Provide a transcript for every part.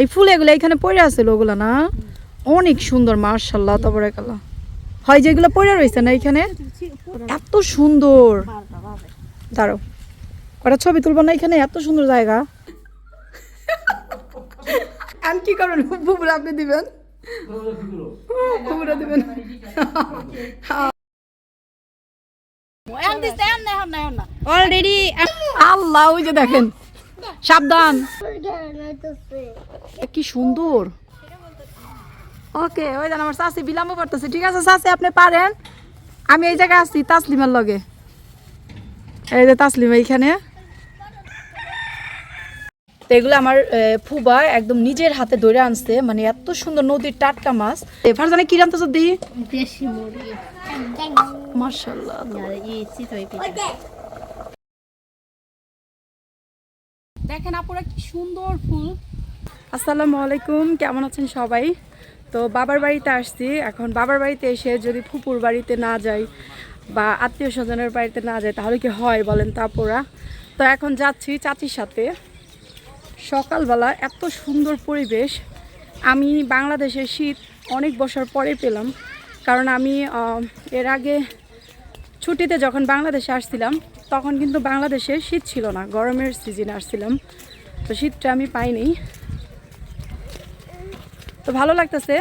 এই ফুল এগুলো এখানে পড়ে আছে ওগুলো না? অনেক সুন্দর মার্শাল্লাহ তারপরে কালা হয় যেগুলো পড়ে রয়েছে না এখানে? এত সুন্দর। দাঁড়াও কটা ছবি তুলবো না এখানে? এত সুন্দর জায়গা। আমি কি করবেন বুবুরা আপনি দিবেন? বুবুরা দিবেন। অলরেডি আল্লাহ ওই যে দেখেন। সাবধান। কি সুন্দর। ওকে ওই দেন আমার শাশি বিলম্ব করতেছে ঠিক আছে শাশি আপনি পারেন। আমি এই জায়গায় আছি তাসলিমের লগে। এই যে তাসলিম এইখানে। তো এগুলো আমার ফুবা একদম নিজের হাতে ধরে আনছে। মানে এত সুন্দর নদীর টাটকা মাছ। এবার জানে কি রান্তা দেশি মার্শাল্লাহ দেখেন আপুরা কি সুন্দর ফুল। আসসালামু আলাইকুম, কেমন আছেন সবাই? তো বাবার বাড়িতে আসছি, এখন বাবার বাড়িতে এসে যদি ফুপুর বাড়িতে না যাই বা আত্মীয় স্বজনের বাড়িতে না যাই, তাহলে কি হয় বলেন তো তো এখন যাচ্ছি চাচির সাথে। সকালবেলা এত সুন্দর পরিবেশ। আমি বাংলাদেশের শীত অনেক বছর পরে পেলাম, কারণ আমি এর আগে ছুটিতে যখন বাংলাদেশে আসছিলাম তখন কিন্তু বাংলাদেশে শীত ছিল না, গরমের সিজন আসছিলাম। তো শীতটা আমি পাইনি। তো ভালো লাগতেছে।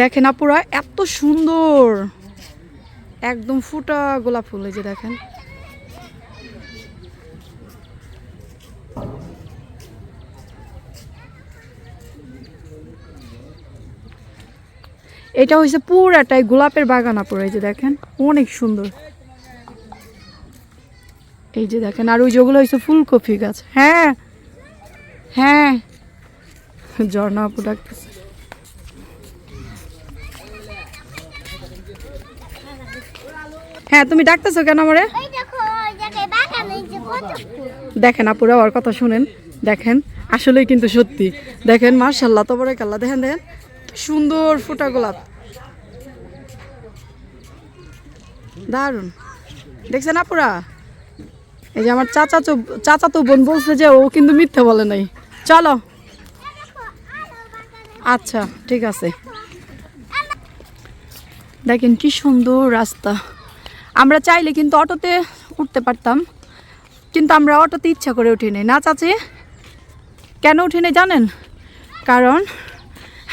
দেখেন আপুরা, এত সুন্দর। একদম ফুটা গোলাপ ফুল এই যে দেখেন। এটা হয়েছে পুরাটাই গোলাপের বাগান আপুরা, এই যে দেখেন, অনেক সুন্দর। এই যে দেখেন, আর ওই যেগুলো হয়েছে ফুলকপি গাছ। হ্যাঁ হ্যাঁ। ঝর্ণা আপু ডাকতেছে। হ্যাঁ তুমি ডাকতেছো কেন আমারে? দেখেন আপুরা ওর কথা শুনেন। দেখেন আসলেই কিন্তু সত্যি। দেখেন মার্শাল্লাহ তো বড় কাল্লা। দেখেন দেখেন সুন্দর ফুটা গোলাপ। দারুণ দেখছেন আপুরা? এই যে আমার চাচা চাচা তো বোন বলছে যে ও কিন্তু মিথ্যা বলে নাই। চলো। আচ্ছা ঠিক আছে। দেখেন কি সুন্দর রাস্তা। আমরা চাইলে কিন্তু অটোতে উঠতে পারতাম কিন্তু আমরা অটোতে ইচ্ছা করে উঠিনি। না চাচি কেন উঠিনি জানেন? কারণ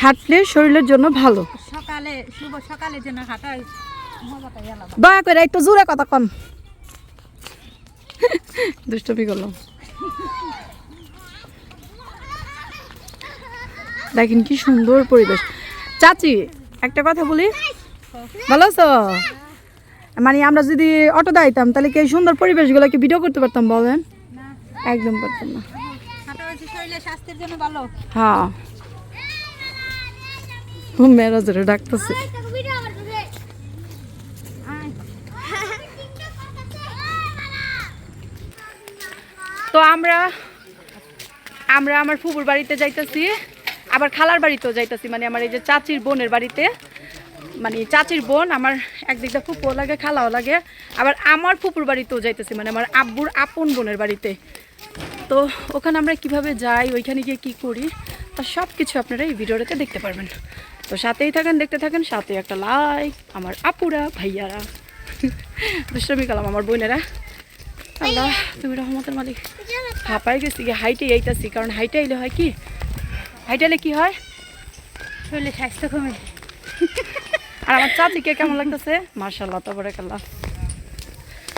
হাঁটলে শরীরের জন্য ভালো। সকালে শুভ সকালে যেন হাঁটার দয়া করে একটু জোরে কথা কন। দুষ্টমি করলাম। দেখেন কি সুন্দর পরিবেশ। চাচি একটা কথা বলি। ভালো আছো? মানে আমরা যদি অটো দাইতাম তাহলে কি এই সুন্দর পরিবেশগুলো কি ভিডিও করতে পারতাম বলেন? একদম পারতাম না। হ্যাঁ। মেয়েরা ডাকতেছে। তো আমরা আমরা আমার ফুপুর বাড়িতে যাইতেছি আবার খালার বাড়িতেও যাইতেছি মানে আমার এই যে চাচির বোনের বাড়িতে। মানে চাচির বোন, আমার একদিক দিয়ে ফুপুও লাগে, খালাও লাগে। আবার আমার ফুপুর বাড়িতেও যাইতেছি মানে আমার আব্বুর আপন বোনের বাড়িতে। তো ওখানে আমরা কীভাবে যাই, ওইখানে গিয়ে কি করি, তা সব কিছু আপনারা এই ভিডিওটাতে দেখতে পারবেন। তো সাথেই থাকেন, দেখতে থাকেন, সাথে একটা লাইক আমার আপুরা, ভাইয়ারা, দুষ্টমি কালাম আমার বোনেরা। আল্লাহ, তুমি রহমতের মালিক। হাঁপাই গেছি গিয়ে হাইটে এইটাছি কারণ হাইটে এলে হয় কি? হাইটে আইলে কি হয়? শরীরে স্বাস্থ্য কমে। আর আমার চাচিকে কেমন লাগতেছে? মার্শাল্লাহ তো বড় কাল্লা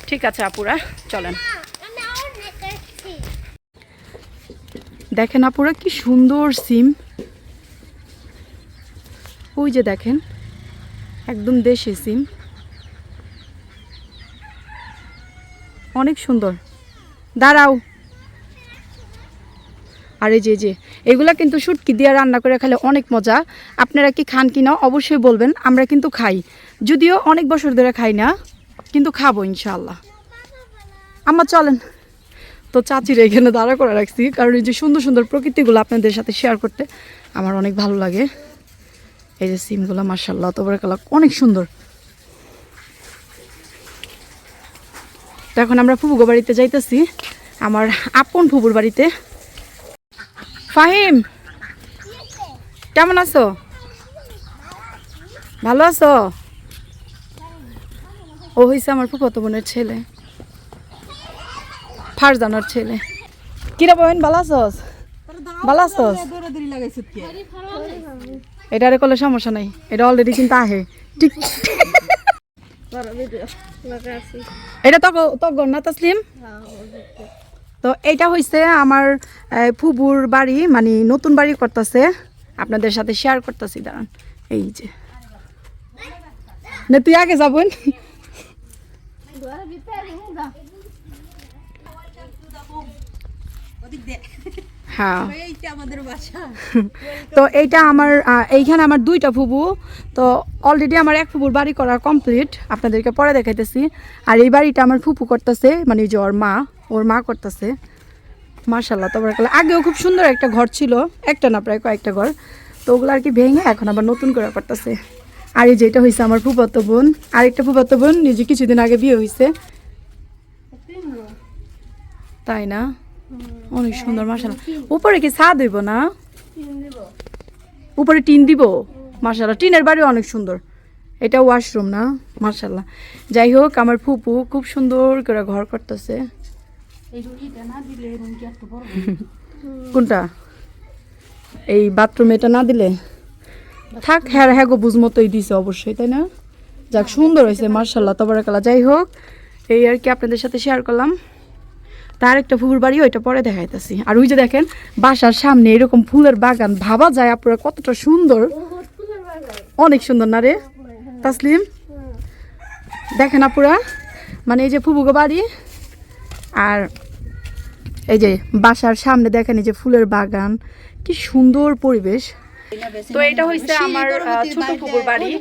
ঠিক আছে, আপুরা, চলেন। দেখেন আপুরা, কি সুন্দর সিম। ওই যে দেখেন, একদম দেশি সিম। অনেক সুন্দর। দাঁড়াও। আর এই যে যে। এগুলা কিন্তু শুটকি দিয়ে রান্না করে খেলে অনেক মজা। আপনারা কি খান কি না অবশ্যই বলবেন, আমরা কিন্তু খাই। যদিও অনেক বছর ধরে খাই না, কিন্তু খাব ইনশাল্লাহ আমার চলেন। তো চাচির এখানে দাঁড়া করে রাখছি, কারণ এই যে সুন্দর সুন্দর প্রকৃতিগুলো আপনাদের সাথে শেয়ার করতে আমার অনেক ভালো লাগে। এই যে সিমগুলো মার্শাল্লাহ তোমার কালা অনেক সুন্দর। তো এখন আমরা ফুবুগো বাড়িতে যাইতেছি, আমার আপন ফুবুর বাড়িতে। ফাহিম কেমন আছো? ভালো আছো? ও হয়েছে আমার ফুফাতো বোনের ছেলে ফারজানার ছেলে। কিরা বহেন ভালো আছোস? ভালো আছোস? এটারে করলে সমস্যা নাই এটা অলরেডি কিন্তু আহে। ঠিক এটা তো তো না তসলিম? তো এইটা হইছে আমার ফুবুর বাড়ি মানে নতুন বাড়ি করতেছে। আপনাদের সাথে শেয়ার করতেছি, দাঁড়ান। এই যে। না, তুই আগে যাবেন হ্যাঁ। তো এইটা আমার এইখানে আমার দুইটা ফুবু। তো অলরেডি আমার এক ফুবুর বাড়ি করা কমপ্লিট আপনাদেরকে পরে দেখাইতেছি। আর এই বাড়িটা আমার ফুপু করতেছে মানে যে ওর মা। ওর মা করতেছে। মার্শাল্লাহ তারপরে আগেও খুব সুন্দর একটা ঘর ছিল, একটা না প্রায় কয়েকটা ঘর। তো ওগুলো আর কি ভেঙে এখন আবার নতুন করে করতেছে। আর এই যেটা হয়েছে আমার ফুপাতো বোন, আরেকটা ফুপাতো বোন নিজে কিছুদিন আগে বিয়ে হয়েছে তাই না? অনেক সুন্দর মার্শাল্লাহ উপরে কি ছাদ হইব না? উপরে টিন দিব? মার্শাল্লাহ টিনের বাড়ি অনেক সুন্দর। এটা ওয়াশরুম না? মার্শাল্লাহ যাই হোক, আমার ফুপু খুব সুন্দর করে ঘর করতেছে। কোনটা? এই বাথরুম এটা না দিলে? থাক হ্যাঁ হ্যাঁ গো, বুঝ মতোই দিছে অবশ্যই, তাই না? যাক, সুন্দর হয়েছে মার্শাল্লাহ তবরাকালা যাই হোক, এই আর কি আপনাদের সাথে শেয়ার করলাম। তার একটা ফুলের বাড়ি, ওইটা পরে দেখাইতেছি। আর ওই যে দেখেন, বাসার সামনে এরকম ফুলের বাগান, ভাবা যায় আপনারা কতটা সুন্দর। অনেক সুন্দর না রে? তাসলিম? দেখেন আপুরা মানে এই যে ফুবুগো বাড়ি আর এই যে বাসার সামনে দেখেন এই যে ফুলের বাগান কি সুন্দর পরিবেশ। তো এটা হয়েছে আমার ছোট ফুপুর বাড়ি।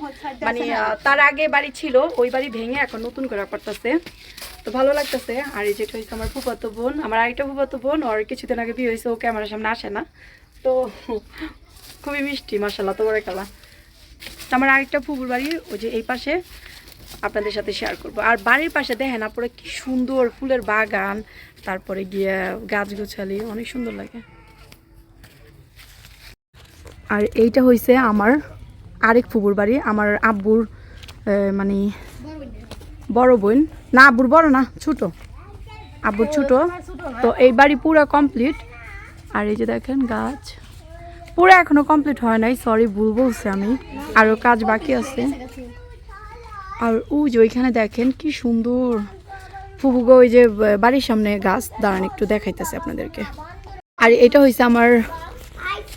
মানে তার আগে বাড়ি ছিল ওই বাড়ি ভেঙে এখন নতুন করে করতেছে তো ভালো লাগতেছে। আর এই যেটা হয়েছে আমার ফুফাতো বোন আমার আরেকটা ফুফাতো বোন ওর কিছুদিন আগে বিয়ে হয়েছে ও ক্যামেরার সামনে আসে না। তো খুবই মিষ্টি মাসাল্লাহ তো বড় তো আমার আরেকটা ফুপুর বাড়ি ওই যে এই পাশে। আপনাদের সাথে শেয়ার করব। আর বাড়ির পাশে দেখেন আপনারা কি সুন্দর ফুলের বাগান, তারপরে গিয়ে গাছগুছালি, অনেক সুন্দর লাগে। আর এইটা হয়েছে আমার আরেক ফুবুর বাড়ি, আমার আব্বুর মানে বড় বোন। না, আব্বুর বড় না, ছোট। আব্বুর ছোট। তো এই বাড়ি পুরো কমপ্লিট আর এই যে দেখেন গাছ। পুরো এখনও কমপ্লিট হয় নাই সরি ভুল বলছি আমি। আরও কাজ বাকি আছে। আর ওই যে ওইখানে দেখেন কি সুন্দর। ফুবুগো ওই যে বাড়ির সামনে গাছ দাঁড়ান একটু দেখাইতেছে আপনাদেরকে। আর এটা হয়েছে আমার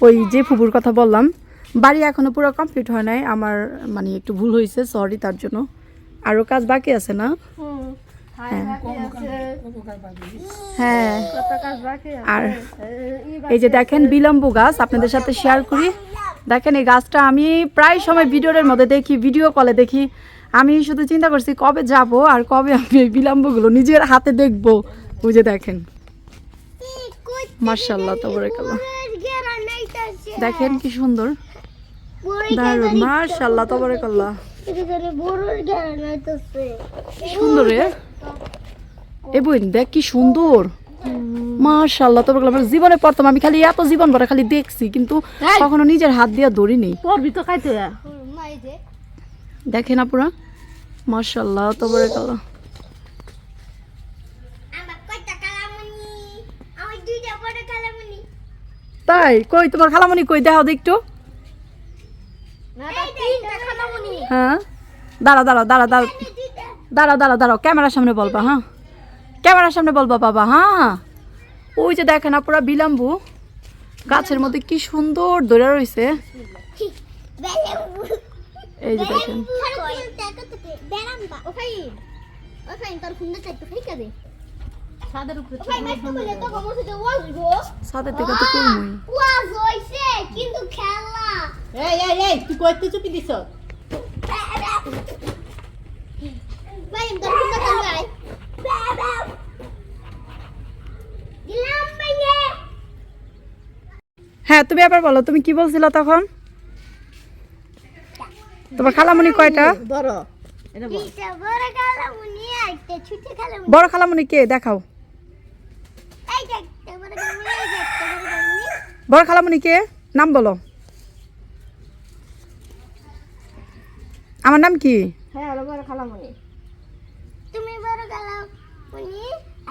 ওই যে ফুবুর কথা বললাম বাড়ি এখনও পুরো কমপ্লিট হয় নাই আমার মানে একটু ভুল হয়েছে সরি তার জন্য। আরও কাজ বাকি আছে না? হ্যাঁ। আর এই যে দেখেন বিলম্ব গাছ আপনাদের সাথে শেয়ার করি। দেখেন এই গাছটা আমি প্রায় সময় ভিডিওর মধ্যে দেখি ভিডিও কলে দেখি। আমি শুধু চিন্তা করছি কবে যাব আর কবে আমি এই বিলম্বগুলো নিজের হাতে দেখব। বুঝে দেখেন। মার্শাল্লাহ তো গেল দেখেন কি সুন্দর। দারুণ। মার্শাল্লাহ তো বলে সুন্দর রে। এ বোন দেখ কি সুন্দর। মার্শাল্লাহ তো বলে জীবনে প্রথম আমি খালি এত জীবন ভরা খালি দেখছি কিন্তু কখনো নিজের হাত দিয়ে ধরিনি। পড়বি তো খাইতে দেখেন আপুরা। মার্শাল্লাহ তো বলে গেল তাই? কই তোমার খালামণি কই? দেখাও দেখতো হ্যাঁ? দাঁড়া দাঁড়া দাঁড়া দাঁড়া দাঁড়াও দাঁড়াও দাঁড়াও। ক্যামেরার সামনে বলবা হ্যাঁ? ক্যামেরার সামনে বলবা বাবা হ্যাঁ? ওই যে দেখেন আপনারা বিলাম্বু। গাছের মধ্যে কি সুন্দর ধরে রয়েছে। এই যে দেখেন। উপরে ভাই মাইতে বলে তো কমছে যে ওয়াজবো সাদের থেকে তো করবই ওয়াজ হইছে কিন্তু খেলা। এই এই এই তুই কইতে চুপি দিছ? ভাই তোর দিলাম ভাইয়ে হ্যাঁ তুমি আবার বলো তুমি কি বলছিলে তখন? তোমার খালামণি কয়টা? পিছে বড় খেলা মুনি আইতে ছুটে খেলা মুনি বড় খালামণি কে? দেখাও। এই বড় খেলা মুনি এই দেখতে বড় খেলা মুনি বড় খালামণি কে? নাম বলো। আমার নাম কি? হ্যাঁ হলো বড় খেলা তুমি বড় খেলা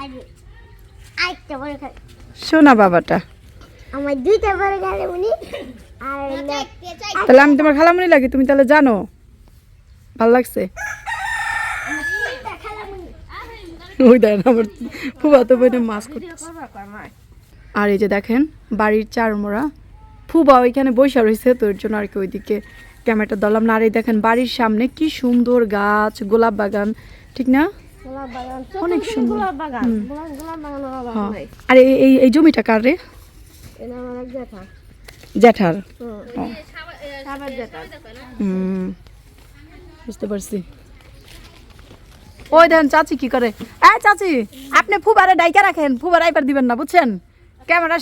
আর আইতে বড় খেলা শোনা বাবাটা। আমার দুইটা বড় খেলা মুনি আর তাহলে আমি তোমার খালামণি লাগি? তুমি তাহলে জানো? ভালো লাগছে? ওই দেন আমার ফুবাতো বোনে মাছ করতেছে। আর এই যে দেখেন বাড়ির চারমোড়া। ফুবা ওইখানে বসে রয়েছে তো এর জন্য আর কি ওইদিকে ক্যামেরাটা ধরলাম না। আর এই দেখেন বাড়ির সামনে কি সুন্দর গাছ গোলাপ বাগান ঠিক না? অনেক সুন্দর। হ্যাঁ। আর এই এই জমিটা কার রে? জ্যাঠার। হুম। বুঝতে পারছি। ওই দেখেন চাচি কি করে? এই চাচি, আপনি ফুবারে ডাইকা রাখেন, ফুবার আইবার দিবেন না, বুঝছেন? ক্যামেরা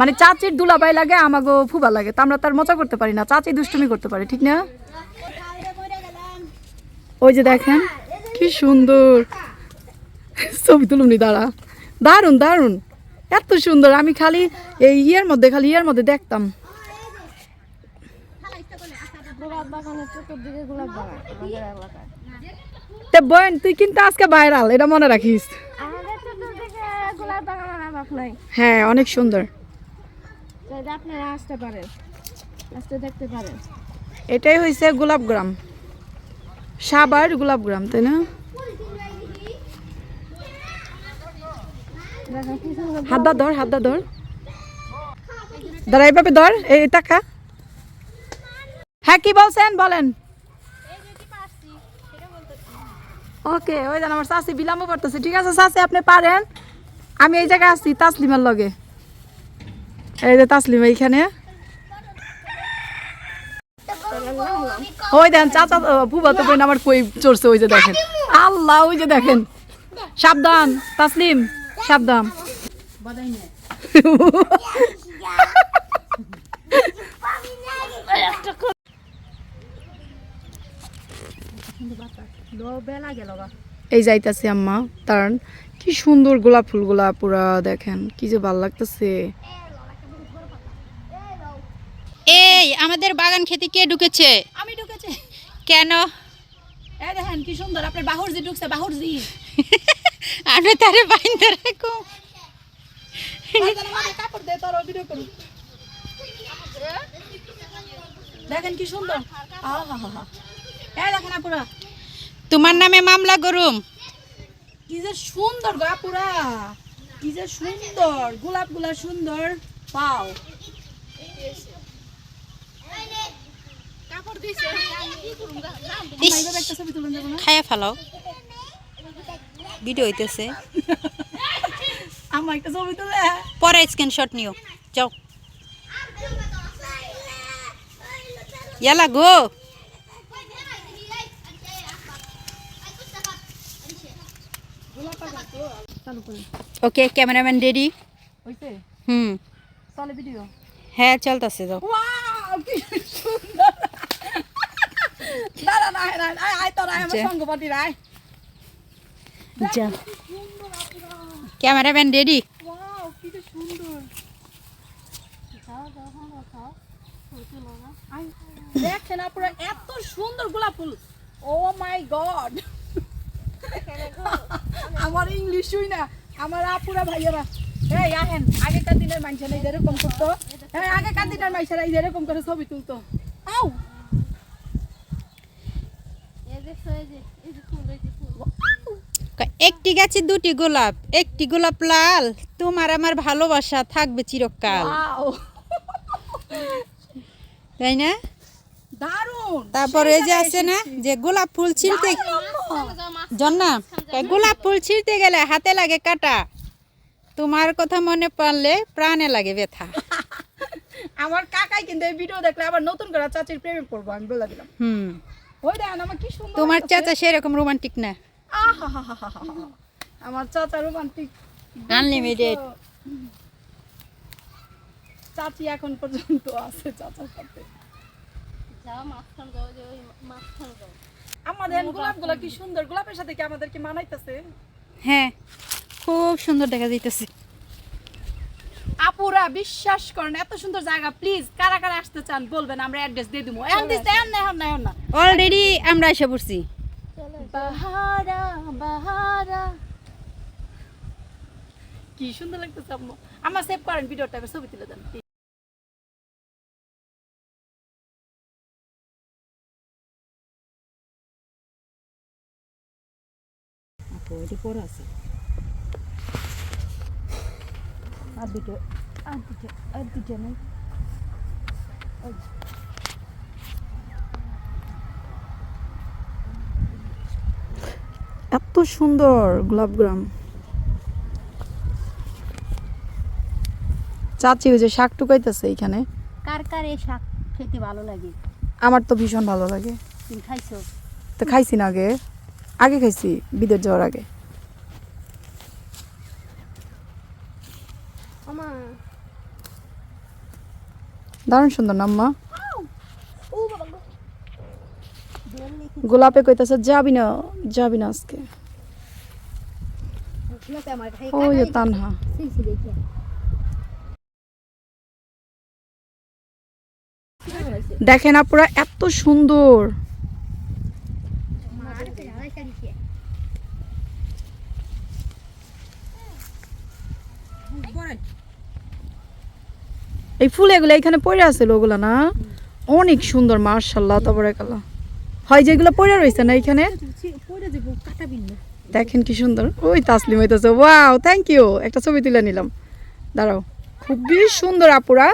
মানে চাচির দুলাবাই লাগে, আমাগো ফুবা লাগে, তা আমরা তার মজা করতে পারি না। চাচি দুষ্টুমি করতে পারে, ঠিক না? ওই যে দেখেন, কি সুন্দর। ছবি তুলুনি দাঁড়া। দারুণ দারুণ এত সুন্দর, আমি খালি এই ইয়ের মধ্যে, খালি ইয়ের মধ্যে দেখতাম। গোলাপ বাগানের চতুর্দিকে গোলাপ বাগান আমাদের এলাকায়। তে বোন তুই কিন্তু আজকে ভাইরাল এটা মনে রাখিস। আমাদের চতুর্দিকে গোলাপ বাগান আর অভাব নাই। হ্যাঁ অনেক সুন্দর। তো আপনারা আসতে পারেন আসতে দেখতে পারেন। এটাই হয়েছে গোলাপগ্রাম সাবার গোলাপগ্রাম তাই না? হাত দা ধর হাত দা ধর। দাঁড়া এইভাবে ধর এই টাকা হ্যাঁ কি বলছেন? বলেন। ওকে, ওই জান আমার শাশি বিলম্ব করতেছে। ঠিক আছে শাশি আপনি পারেন। আমি এই জায়গায় আসছি তাসলিমার লগে। এই যে তাসলিমা এইখানে। ওই দেখেন চাচা বুবা তো আমার কই চড়ছে, ওই যে দেখেন। আল্লাহ, ওই যে দেখেন। সাবধান, তাসলিম, সাবধান বেলা গেল গা এই যাইতাছি আম্মা তার কি সুন্দর গোলাপ ফুলগুলা পুরা দেখেন কি যে ভালো লাগতেছে। এই আমাদের বাগান খেতে কে ঢুকেছে? আমি ঢুকেছে। কেন? এই দেখেন কি সুন্দর আপনার বাহুর জি ঢুকছে বাহুর জি আমরা তারে বাইন্দে রাখো। কাপড় দে তোর ভিডিও করুন। দেখেন কি সুন্দর। আহা হা হা। এই দেখেন আপুরা তোমার নামে মামলা করুম। কি যে সুন্দর গো আপুরা। কি যে সুন্দর গোলাপগুলা সুন্দর। পাও। খায়া ফেলাও। ভিডিও হইতেছে। আমার একটা ছবি তুলে। পরে স্ক্রিনশট নিও। যাও। ইয়ালা গো। ওকে ক্যামেরাম্যান রেডি হইছে? হুম। চলে ভিডিও হ্যাঁ চলতেছে যাও। ওয়াও কি সুন্দর। দাঁড়া না আয় না তোর আয় আমার যা। ক্যামেরাম্যান রেডি ওয়াও কি যে সুন্দর। আয়, দেখছেন আপনারা এত সুন্দর গোলাপ ফুল। ও মাই গড আমার ইংলিশ না। আমার আপুরা ভাইয়েরা আহেন আগেকার দিনের মানুষেরা এই যেরকম করতো। হ্যাঁ আগেকার দিনের মানুষেরা এই যেরকম করে ছবি তুলতো। আউ! একটি গাছে দুটি গোলাপ একটি গোলাপ লাল। তোমার আমার ভালোবাসা থাকবে চিরকাল। তাই না? তারপর এই যে আছে না যে গোলাপ ফুল ছিঁড়তে জন্না গোলাপ ফুল ছিঁড়তে গেলে হাতে লাগে কাটা। তোমার কথা মনে পড়লে প্রাণে লাগে ব্যথা। আমার কাকাই কিন্তু এই ভিডিও দেখলে আবার নতুন করে চাচির প্রেমে পড়ব আমি বলে দিলাম। হুম। ওই দেখেন আমার কি সুন্দর তোমার চাচা সেরকম রোমান্টিক না। আমার চাচা রোমান্টিক। আনলিমিটেড চাচি এখন পর্যন্ত আছে চাচার সাথে যাও মাঝখান যাও যে ওই মাঝখান যাও আমাদের গোলাপ কি সুন্দর গোলাপের সাথে কি আমাদেরকে মানাইতেছে? হ্যাঁ খুব সুন্দর দেখা যাইতেছে। আপুরা বিশ্বাস করেন এত সুন্দর জায়গা প্লিজ কারা কারা আসতে চান বলবেন আমরা অ্যাড্রেস দিয়ে দিবো। এখন দিস এখন না এখন না এখন না অলরেডি আমরা এসে পড়ছি। বাহারা বাহারা। কি সুন্দর লাগতেছে আম্মু। আমার সেভ করেন ভিডিওটা ছবি তুলে দেন please। এত সুন্দর গোলাপগ্রাম চাচি ওই যে শাক টুকাইতেছে এখানে। কার কার এই শাক খেতে ভালো লাগে? আমার তো ভীষণ ভালো লাগে। তুমি খাইছো? তো খাইছি না আগে। আগে খাইছি বিদেশ যাওয়ার আগে। দারুণ সুন্দর না। গোলাপে কইতাছে যাবি না যাবি না আজকে। ওই তানহা। দেখেন আপুরা এত সুন্দর। এই ফুল এগুলো এখানে পড়ে আছে ওগুলা না? অনেক সুন্দর মার্শাল্লাহ তারপরে কালা হয় যেগুলো পড়ে রয়েছে না এখানে? দেখেন কি সুন্দর। ওই তাসলিম হইতেছে। ওয়াও থ্যাংক ইউ একটা ছবি তুলে নিলাম। দাঁড়াও। খুবই সুন্দর, আপুরা।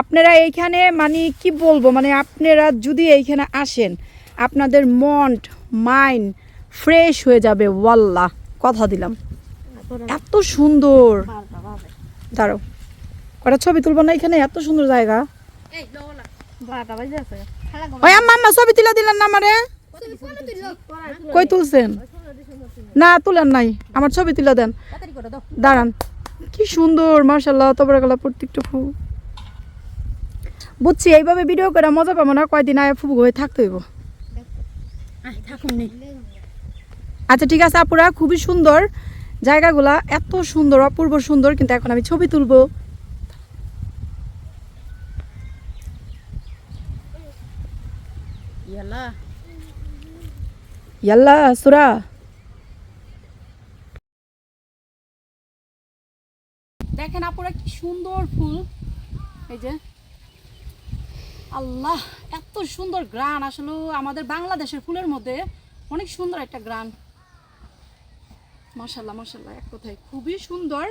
আপনারা এইখানে মানে কি বলব মানে আপনারা যদি এইখানে আসেন, আপনাদের মন মাইন্ড ফ্রেশ হয়ে যাবে, ওয়াল্লাহ। কথা দিলাম। এত সুন্দর। দাঁড়াও। কটা ছবি তুলবো না এখানে, এত সুন্দর জায়গা। কই তুলছেন? না নাই, আমার ছবি তুলে দেন। দাঁড়ান, কি সুন্দর প্রত্যেকটা বুঝছি, এইভাবে ভিডিও করে মজা পাবো না, কয়দিন আয় ফুবু হয়ে থাকতে হইব। আচ্ছা ঠিক আছে, আপুরা, খুবই সুন্দর জায়গাগুলা, এত সুন্দর, অপূর্ব সুন্দর, কিন্তু এখন আমি ছবি তুলবো। ইয়াল্লা সুরা দেখেন আপুরা কি সুন্দর ফুল। এই যে। আল্লাহ এত সুন্দর গ্রান। আসলে আমাদের বাংলাদেশের ফুলের মধ্যে অনেক সুন্দর একটা গ্রান। মাশাল্লাহ মাশাল্লাহ এক কথায় খুবই সুন্দর।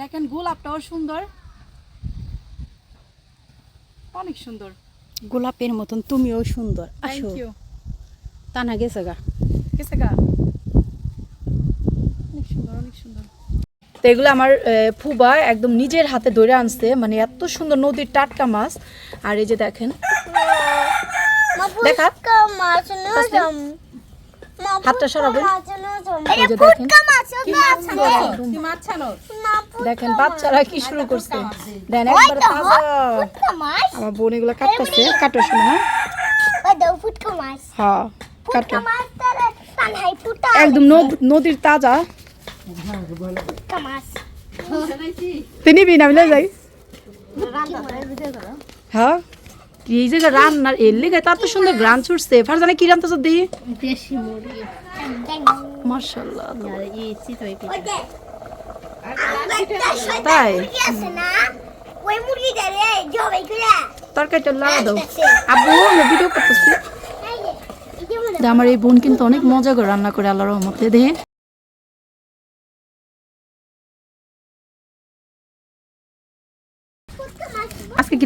দেখেন গোলাপটাও সুন্দর। অনেক সুন্দর। গোলাপের মতন তুমিও সুন্দর। আসো। তানা গেছে গা। গেছে গা। অনেক সুন্দর অনেক সুন্দর। তো এগুলো আমার ফুবা একদম নিজের হাতে ধরে আনছে মানে এত সুন্দর নদীর টাটকা মাছ। আর এই যে দেখেন। দেখা। হাতটা সরাবেন। এই যে দেখেন। দেখেন বাচ্চারা কি শুরু করছে। দেন একবার আমার বোন এগুলো কাটতেছে। কাটো শোনা হ্যাঁ? ওই দাও ফুটকা মাছ। হ্যাঁ কাটো। একদম নদ- নদীর তাজা। তিনি বিনা মিলে যাই। হ্যাঁ এই রান্নার এর লেগে তো সুন্দর গ্রান ছুটছে ফারজানে কি রান্না দি দেশি মুরগি ওই যে তাই? মুরগি ওই মুরগিটা রে জবাই করে। তরকারিটা লাগা দাও। আব্বু ভিডিও করতেছি। যে মনে যে আমার এই বোন কিন্তু অনেক মজা করে রান্না করে আল্লাহর রহমতে। দেখে।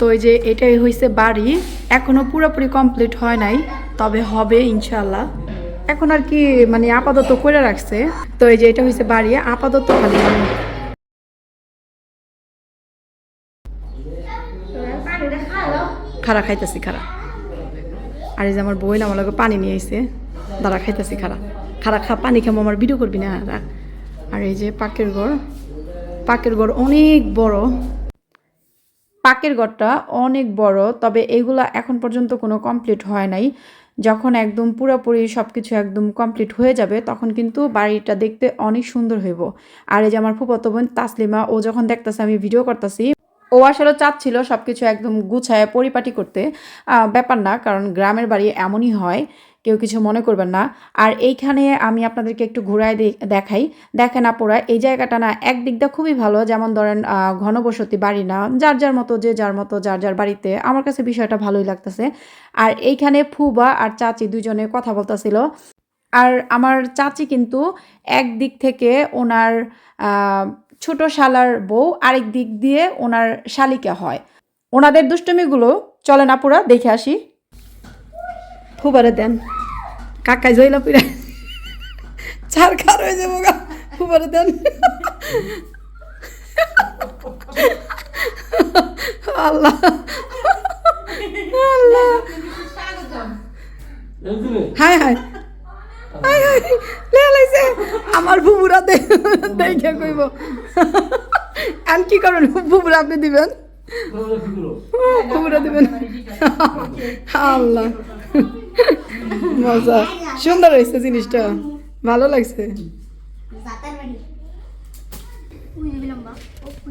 তো এই যে এটাই হয়েছে বাড়ি, এখনও পুরোপুরি কমপ্লিট হয় নাই, তবে হবে ইনশাল্লাহ এখন আর কি মানে আপাতত করে রাখছে। তো এই যে এটা হয়েছে বাড়ি, আপাতত খালি। খারা খাইতেছি, খারা। আর এই যে আমার বই আমার লগে পানি নিয়ে আইছে, দাঁড়া খাইতেছি, খারা। খারা খা, পানি খাব আমার ভিডিও করবি না। আর এই যে পাকের ঘর পাকের ঘর অনেক বড়। পাকের গড়টা অনেক বড়, তবে এগুলা এখন পর্যন্ত কোনো কমপ্লিট হয় নাই। যখন একদম পুরোপুরি সব কিছু একদম কমপ্লিট হয়ে যাবে, তখন কিন্তু বাড়িটা দেখতে অনেক সুন্দর হইব। আর এই যে আমার ফুপত বোন তাসলিমা, ও যখন দেখতেছে আমি ভিডিও করতেছি ও আসলে চাচ্ছিল সব কিছু একদম গুছায় পরিপাটি করতে। ব্যাপার না, কারণ গ্রামের বাড়ি এমনই হয়, কেউ কিছু মনে করবেন না। আর এইখানে আমি আপনাদেরকে একটু ঘুরায় দেখাই। দেখেন আপুরা, এই জায়গাটা না একদিক দিয়ে খুবই ভালো, যেমন ধরেন ঘনবসতি বাড়ি না, যার যার মতো, যে যার মতো, যার যার বাড়িতে। আমার কাছে বিষয়টা ভালোই লাগতেছে। আর এইখানে ফুবা আর চাচি দুজনে কথা বলতেছিল। আর আমার চাচি কিন্তু একদিক থেকে ওনার ছোট শালার বউ আরেক দিক দিয়ে ওনার শালিকা হয়। ওনাদের দুষ্টমিগুলো চলে না পুরা দেখে আসি। ফুবারে দেন। কাকাই জইলা পিরা চার খার হয়ে যাব গা। ফুবারে দেন। আল্লাহ। আল্লাহ। লে লাইছে আমার বুবুরা দেখে কইব। আর কি করবেন? বুবুরা আপনি দিবেন? বুবুরা দিবেন? আল্লাহ। মজা। সুন্দর হয়েছে জিনিসটা। ভালো লাগছে।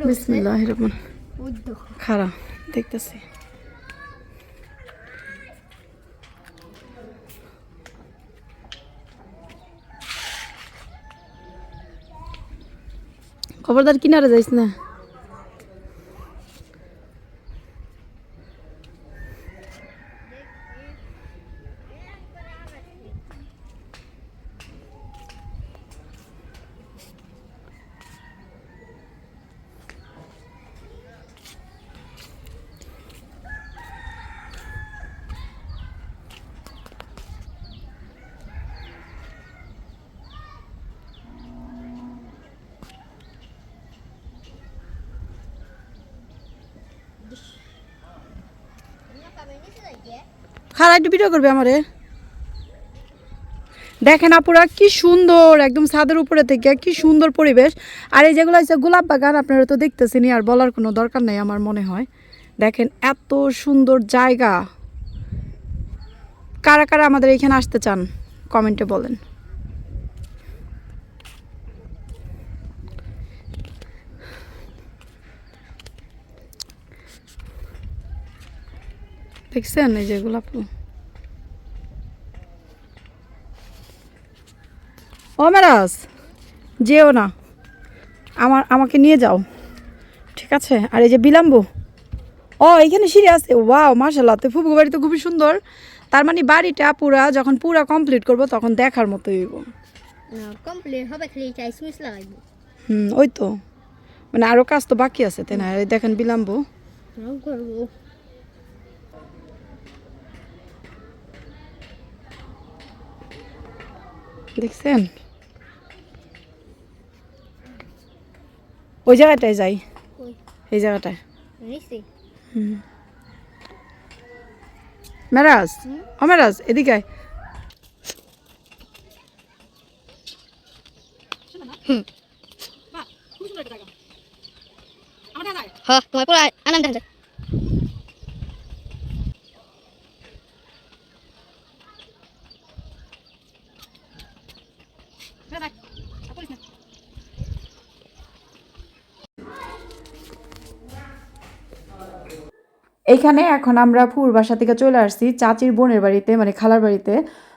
বিসমিল্লাহ রহমান। খারা দেখতেছি। খবরদার কিনারে যাইস না। খারা একটু ভিডিও করবে আমারে? দেখেন আপুরা, কি সুন্দর, একদম ছাদের উপরে থেকে কি সুন্দর পরিবেশ। আর এই যেগুলো আছে গোলাপ বাগান, আপনারা তো দেখতেছেনই, আর বলার কোনো দরকার নেই আমার মনে হয়। দেখেন এত সুন্দর জায়গা। কারা কারা আমাদের এখানে আসতে চান, কমেন্টে বলেন। দেখছেন? এই যে গোলাপ ও মেরাজ যেও না। আমার আমাকে নিয়ে যাও। ঠিক আছে? আর এই যে বিলম্ব। ও এখানে সিঁড়ি আছে। ওয়াও মার্শাল্লাহ তো ফুবু বাড়ি তো খুবই সুন্দর। তার মানে বাড়িটা পুরা যখন পুরা কমপ্লিট করব তখন দেখার মতো হইব। কমপ্লিট হবে খালি চাই সুইচ লাগাইবো। হুম ওই তো। মানে আরও কাজ তো বাকি আছে তাই না? দেখেন বিলম্ব। করব। দেখছেন? ওই জায়গাটায় যাই? এই জায়গাটায়। মেরাজ? ও মেরাজ এদিকে। হ্যাঁ তোমার পুরো আনন্দ এইখানে এখন আমরা ফুর বাসা থেকে চলে আসছি চাচির বোনের বাড়িতে মানে খালার বাড়িতে।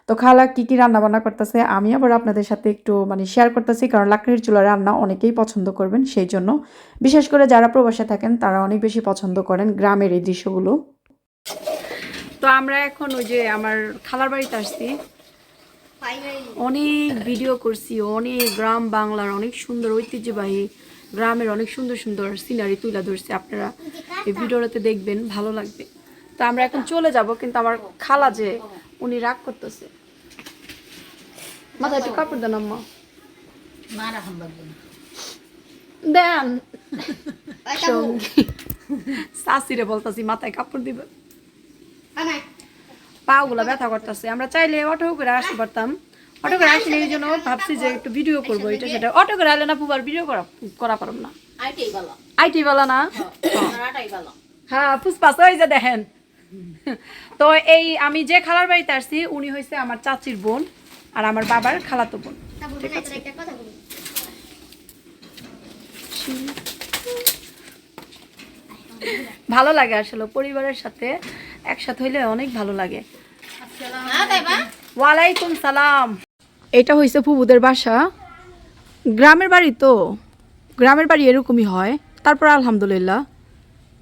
তো খালা কি কি রান্না বান্না করতেছে আমি আবার আপনাদের সাথে একটু মানে শেয়ার করতেছি কারণ লাকড়ির চুলার রান্না অনেকেই পছন্দ করবেন সেই জন্য। বিশেষ করে যারা প্রবাসে থাকেন তারা অনেক বেশি পছন্দ করেন গ্রামের এই দৃশ্যগুলো। তো আমরা এখন ওই যে আমার খালার বাড়িতে আসছি। অনেক ভিডিও করছি অনেক গ্রাম বাংলার অনেক সুন্দর ঐতিহ্যবাহী গ্রামের অনেক সুন্দর সুন্দর সিনারি তুলে ধরছি আপনারা। এই ভিডিওটাতে দেখবেন ভালো লাগবে। তো আমরা এখন চলে যাব কিন্তু আমার খালা যে উনি রাগ করতেছে। মাথায় একটু কাপড় দেন আম্মা। দেন। শাশিরে বলতাছি মাথায় কাপড় দিবে। পাগুলো ব্যথা করতেছে। আমরা চাইলে অটো করে আসতে পারতাম। অটো করে আসলে এই জন্য ভাবছি যে একটু ভিডিও করব এটা সেটা অটো করে আলে না পুবার ভিডিও করা করা পারব না। আইটি বলা। না? হ্যাঁ পুষ্পাস ওই যে দেখেন। তো এই আমি যে খালার বাড়িতে আসছি উনি হয়েছে আমার চাচির বোন আর আমার বাবার খালাতো বোন। ঠিক আছে? ভালো লাগে আসলে পরিবারের সাথে একসাথে হইলে অনেক ভালো লাগে। ওয়ালাইকুম সালাম। এটা হয়েছে ফুবুদের বাসা। গ্রামের বাড়ি তো, গ্রামের বাড়ি এরকমই হয়। তারপর আলহামদুলিল্লাহ।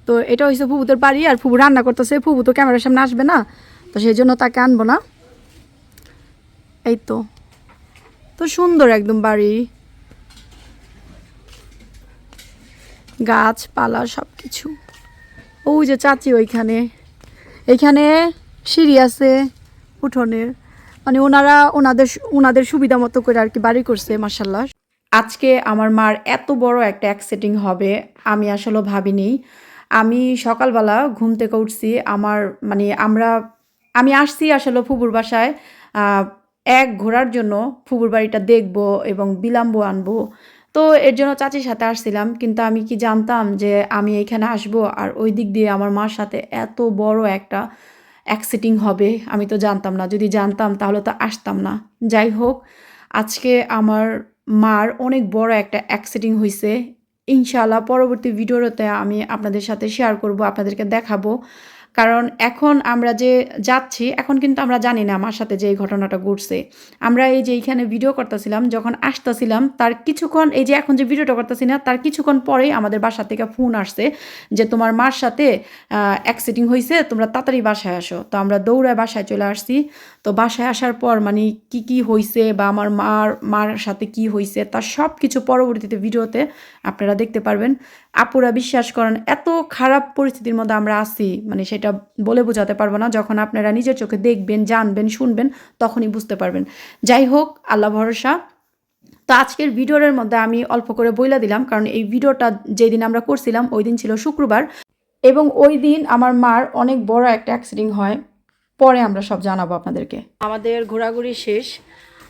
তো এটা হয়েছে ফুবুদের বাড়ি আর ফুবু রান্না করতেছে। ফুবু তো ক্যামেরার সামনে আসবে না, তো সেই জন্য তাকে আনব না। এই তো। তো সুন্দর একদম বাড়ি। গাছপালা সব কিছু ওই যে চাচি ওইখানে। এইখানে সিঁড়ি আছে, উঠোনের। মানে ওনারা ওনাদের ওনাদের সুবিধা মতো করে আর কি বাড়ি করছে মাসাল্লাহ আজকে আমার মার এত বড় একটা অ্যাক্সিডেন্ট হবে, আমি আসলে ভাবিনি। আমি সকালবেলা ঘুম থেকে উঠছি, আমার মানে আমরা, আমি আসছি আসলে ফুবুর বাসায় এক ঘোরার জন্য ফুবুর বাড়িটা দেখব এবং বিলাম্ব আনব। তো এর জন্য চাচির সাথে আসছিলাম, কিন্তু আমি কি জানতাম যে আমি এখানে আসব? আর ওই দিক দিয়ে আমার মার সাথে এত বড় একটা অ্যাক্সিডিং হবে, আমি তো জানতাম না। যদি জানতাম, তাহলে তো আসতাম না। যাই হোক, আজকে আমার মার অনেক বড় একটা অ্যাক্সিডিং হয়েছে ইনশাআল্লাহ পরবর্তী ভিডিওতে আমি আপনাদের সাথে শেয়ার করব, আপনাদেরকে দেখাবো। কারণ এখন আমরা যে যাচ্ছি, এখন কিন্তু আমরা জানি না আমার সাথে যে এই ঘটনাটা ঘটছে। আমরা এই যে এইখানে ভিডিও করতেছিলাম, যখন আসতেছিলাম, তার কিছুক্ষণ, এই যে এখন যে ভিডিওটা করতেছি না, তার কিছুক্ষণ পরেই আমাদের বাসা থেকে ফোন আসছে যে তোমার মার সাথে অ্যাক্সিডিং হয়েছে তোমরা তাড়াতাড়ি বাসায় আসো। তো আমরা দৌড়ায় বাসায় চলে আসছি। তো বাসায় আসার পর মানে কি কি হয়েছে বা আমার মার মার সাথে কি হয়েছে তার সব কিছু পরবর্তীতে ভিডিওতে আপনারা দেখতে পারবেন। আপুরা বিশ্বাস করেন, এত খারাপ পরিস্থিতির মধ্যে আমরা আছি মানে সেটা বলে বোঝাতে পারব না। যখন আপনারা নিজের চোখে দেখবেন, জানবেন, শুনবেন, তখনই বুঝতে পারবেন। যাই হোক, আল্লাহ ভরসা। তো আজকের ভিডিওর মধ্যে আমি অল্প করে বইলা দিলাম, কারণ এই ভিডিওটা যেদিন আমরা করছিলাম, ওই দিন ছিল শুক্রবার। এবং ওই দিন আমার মার অনেক বড় একটা অ্যাক্সিডেন্ট হয়। পরে আমরা সব জানাব আপনাদেরকে। আমাদের ঘোরাঘুরি শেষ।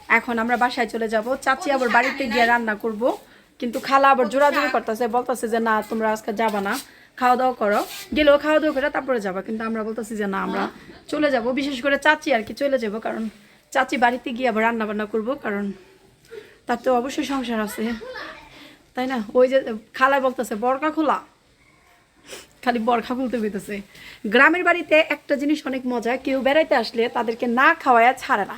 এখন আমরা বাসায় চলে যাব। চাচি আবার বাড়িতে গিয়ে রান্না করব। কিন্তু খালা আবার জোড়া জোরাজোরি করতেছে, বলতেছে যে, না, তোমরা আজকে যাবা না। খাওয়া দাওয়া করো। গেলেও খাওয়া দাওয়া করে তারপরে যাব। কিন্তু আমরা বলতেছি যে না, আমরা চলে যাব। বিশেষ করে চাচি আর কি চলে যাব। কারণ চাচি বাড়িতে গিয়ে আবার রান্না বান্না করব। কারণ তার তো অবশ্যই সংসার আছে। তাই না? ওই যে খালায় বলতেছে, বরকা খোলা। খালি বরখা খুলতে হইতেছে। গ্রামের বাড়িতে একটা জিনিস অনেক মজা। কেউ বেড়াইতে আসলে তাদেরকে না খাওয়ায় ছাড়ে না।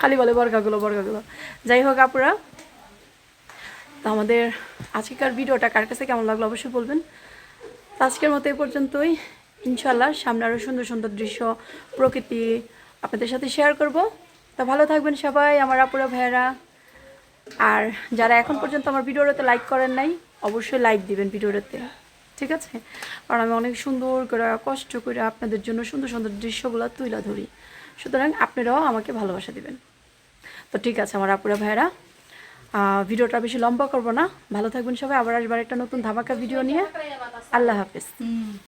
খালি বলে বরকাগুলো বরকাগুলো যাই হোক আপুরা তো আমাদের আজকেকার ভিডিওটা কার কাছে কেমন লাগল অবশ্যই বলবেন। তো আজকের মতো এই পর্যন্তই। ইনশাল্লাহ সামনে আরও সুন্দর সুন্দর দৃশ্য, প্রকৃতি আপনাদের সাথে শেয়ার করব। তো ভালো থাকবেন সবাই, আমার আপুরা ভাইয়েরা। আর যারা এখন পর্যন্ত আমার ভিডিওটাতে লাইক করেন নাই, অবশ্যই লাইক দিবেন ভিডিওটাতে। ঠিক আছে? কারণ আমি অনেক সুন্দর করে, কষ্ট করে আপনাদের জন্য সুন্দর সুন্দর দৃশ্যগুলো তুলে ধরি। সুতরাং আপনারাও আমাকে ভালোবাসা দিবেন। তো ঠিক আছে, আমার আপুরা ভাইয়েরা। ভিডিওটা বেশি লম্বা করব না। ভালো থাকবেন সবাই। আবার আসবার একটা নতুন ধামাকা ভিডিও নিয়ে। আল্লাহ হাফেজ।